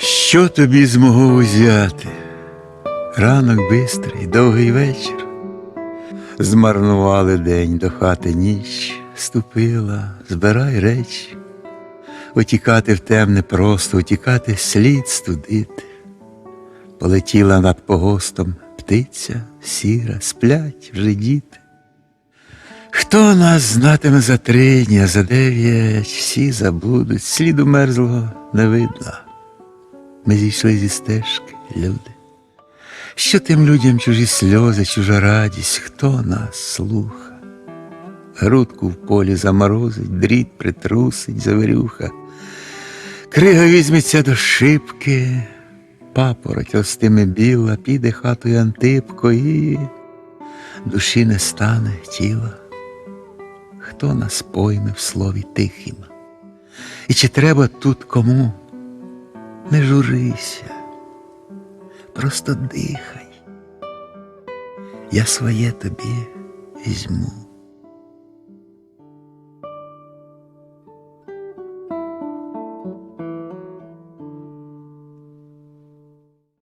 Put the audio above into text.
Що тобі змогу узяти? Ранок бистрий, довгий вечір. Змарнували день до хати ніч, ступила, збирай речі. Утікати в темне просто, утікати слід студити. Полетіла над погостом птиця сіра, сплять вже діти. Хто нас знатиме за три дні, а за дев'ять всі забудуть, сліду мерзлого не видно. Ми зійшли зі стежки, люди. Що тим людям чужі сльози, чужа радість, хто нас слуха? Грудку в полі заморозить, дріт притрусить, завирюха. Крига візьметься до шибки, папороть ростиме біла, піде хатою Антипко і душі не стане тіла. Хто нас пойме в слові тихім? І чи треба тут кому? Не журися, просто дихай. Я своє тобі візьму.